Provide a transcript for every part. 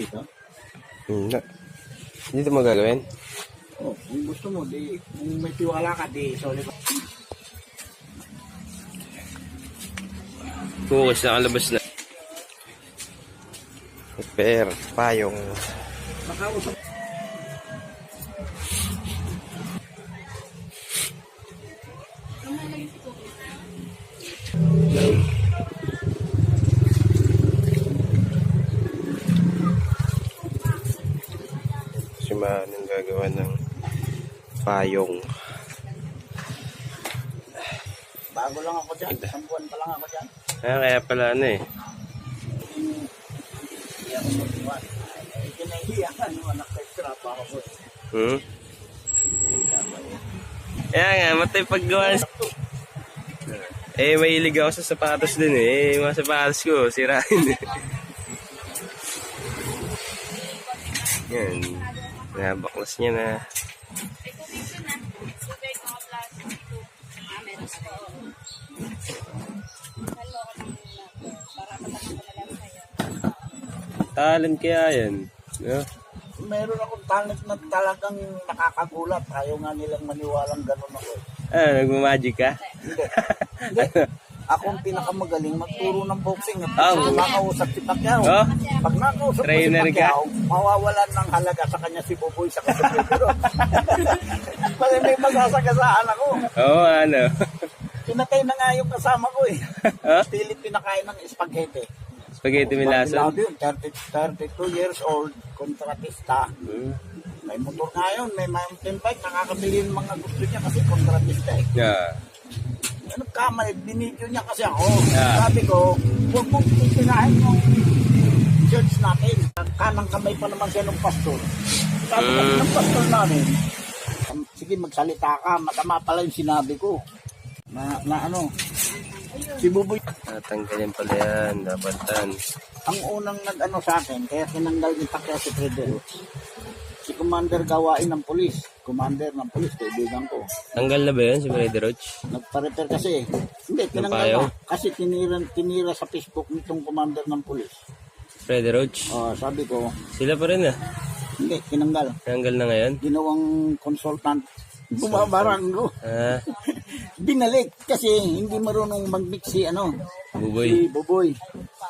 dito? Hindi. Dito mo gagawin? Oh, kung gusto mo, di, kung may tiwala ka, di, sorry ko. Focus, nakalabas na. Repair, payong. Makausap. Si gagawa ng payong. Bago lang ako dyan. Isang buwan pa lang ako dyan. Ah, kaya pala ano eh. Hindi ako magbuwan. Ay, kinahiya ka, no? Nakka-strap ako. Hmm? Kaya nga, matay paggawa. Eh, mahilig ako sa sapatos din eh. Eh, mga sapatos ko, sirain eh. Yan. Nabaklas niya na. Talent kaya yan. No? Meron akong talent na talagang nakakagulat. Ayaw nga nilang maniwalang ganun ako. eh. Ah, nagmamagic ka? Hindi. Ako ang pinakamagaling magturo ng boxing. Ah, Pag nakausap si Pacquiao, Oh? pag nakausap mo si Trainer ka? Pacquiao, mawawalan ng halaga sa kanya si Buboy sa kasapito. Kasi may masasagasaan ako. Oo, ano. Pinatay na nga yung kasama ko eh. Huh? Pilit pinakain ng spaghetti. Spaghetti milason. Babilado yun, 30, 32 years old, kontratista. Hmm. May motor nga yun, may mountain bike, nakakabili ng mga gusto niya kasi kontratista eh. Yeah. Ano kamali, binidyo niya kasi ako. Yeah. Sabi ko, huwag mong pipinahin yung church natin. Kanang kamay pa naman siya ng pastor. Sabi Mm. ng pastor namin, "Um, sige magsalita ka, matama pala yung sinabi ko. Na, na ano, si Buboy, Tatanggalin pala yan. Dapat yan. ang unang nag-ano sa akin, kaya tinanggal ni Pacquiao si Fredero. Commander Gawain ng Pulis. Commander ng Pulis, kaibigan ko. Tanggal na ba yun si Freddy Roach? Nagpa-repair kasi. Hindi, tinanggal na. Kasi tinira, tinira sa Facebook nitong commander ng pulis. Freddy Roach? Oh, sabi ko, Sila pa rin ah. hindi, tinanggal. Tanggal na ngayon. Ginawang consultant. Bumabarang ko. Ah, Binalik kasi hindi marunong mag-mix si ano, buboy. si Boboy.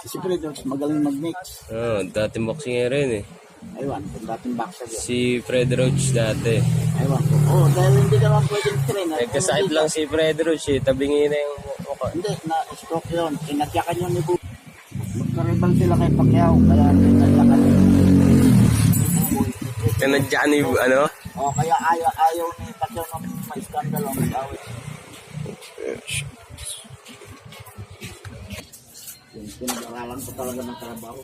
Si Fredros magaling mag-mix. Oo, oh, dating boxing rin eh. Aywan, kung dating boxer yun. Si Fred Roach dati. Aywan ko. Oh, dahil hindi ka naman pwedeng train. Nagkasakit lang si Fred Roach eh. Tabingi na yung mukha. Hindi, na-stroke yun. Tinatyakan yun ni Boboy. Magkaribal sila kay Pacquiao, kaya tinatyakan yun. Tinadya ni ano? O kaya ayaw, ayaw ni Pacquiao na may skandal ang mag-awit. Yung pinag-aralan ko talaga ng trabaho.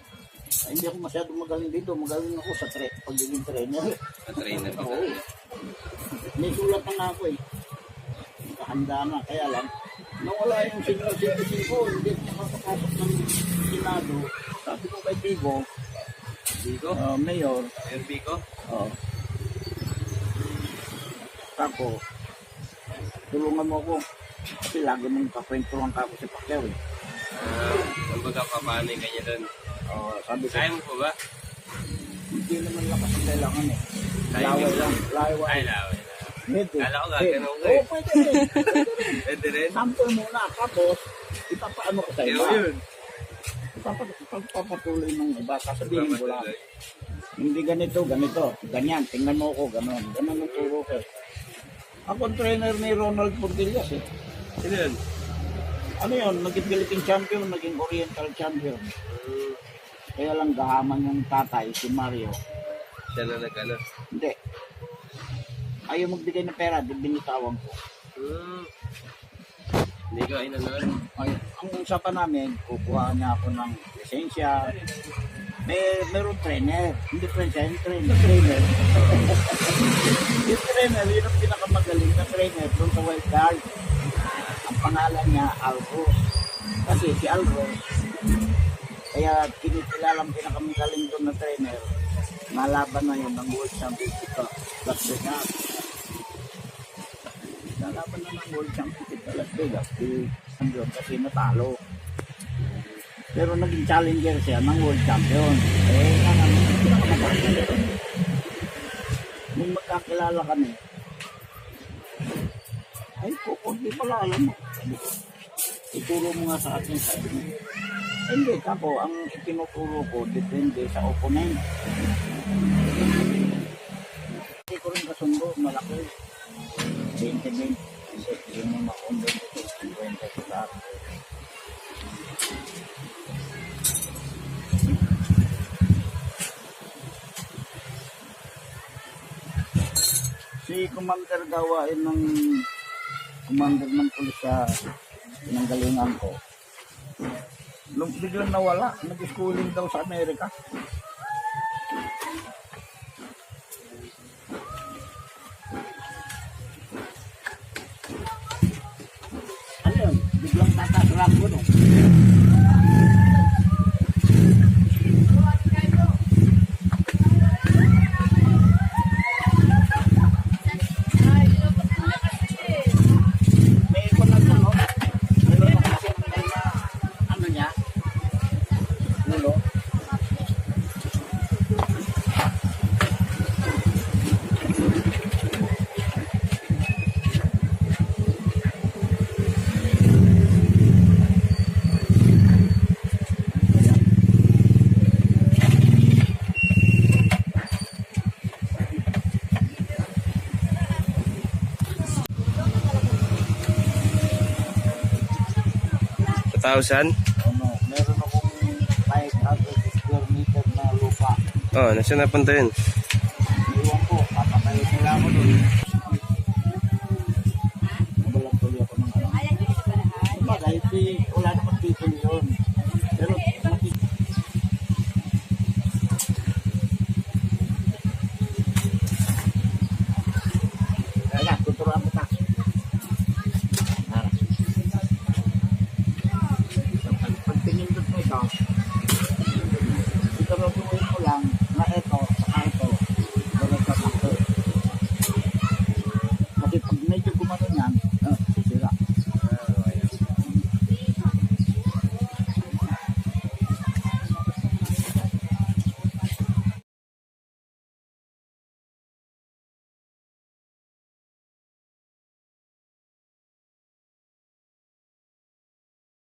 Ay, hindi ako masyadong magaling dito. Magaling ako sa tra- pagiging trainer. Trainer pa Oo. May sulat pa nga ako eh. Nakahanda na. Kaya lang, nawala yung senior citizen ko. Hindi ako makapasok ng Senado. Sabi ko kay Tigo, Biko? uh, Mayor, Yung Biko? Oo. Ako, tulungan mo ako. Kasi lagi mong kakwentuhan ka ako si Pacquiao eh. Ah, kumbaga paano yung kanya doon. Oo, sabi ko, Kaya mo po ba? hindi naman lakas ang kailangan eh. Laway lang, laway. Ay, laway na. Medyo. Kala ko gagano'n ko Oo, eh. pwede rin. Pwede rin. Sample muna, tapos ipapaano ko sa iba. yun. Ipapa- Ipapatuloy ng iba, sasabihin ko lang. Hindi ganito, ganito. Ganyan, tingnan mo ko, ganon. Ganon ang turo ko. eh. Ako trainer ni Ronald Portillas eh. Sino yun? Ano yun, naging Philippine champion, naging Oriental champion. Kaya lang gahaman yung tatay, si Mario. Siya na nag-ano. Hindi. Ayaw magbigay ng pera, di binitawan ko. Hmm. Hindi inanon. Ay, ang usapan namin, kukuha niya ako ng lisensya. May meron trainer. Hindi trainer, yung trainer. trainer. yung trainer, yun ang pinakamagaling na trainer doon sa wild card. Ang pangalan niya, Alros. Kasi si Alros, kaya kinikilalang pinakamagaling doon na trainer, nalaban na yun ng World Championship sa Las Vegas. Nalaban na ng World Championship sa Las Vegas. Si Andrew kasi natalo. Pero naging challenger siya ng World Champion. Eh, nga naman, pinakamataas. Nung magkakilala kami, ay po, hindi pala alam mo. Sabi ko, Ituro mo nga sa akin sa akin. Hindi, kako, ang itinuturo ko depende sa opponent. Hindi ko rin kasundo, malaki. 20 min. Hindi, hindi mo makundo. 50 sa lahat. Si Commander gawain ng Commander ng pulis sa pinanggalingan ko. Nung biglang nawala, nag-schooling daw sa Amerika. Ano yun? Biglang tatatrap ko no? 1,000? Ano, meron akong 500 square meter na lupa. Oh, nasa napunta yun? Iwan ko, papatayin nila ako doon. Tom.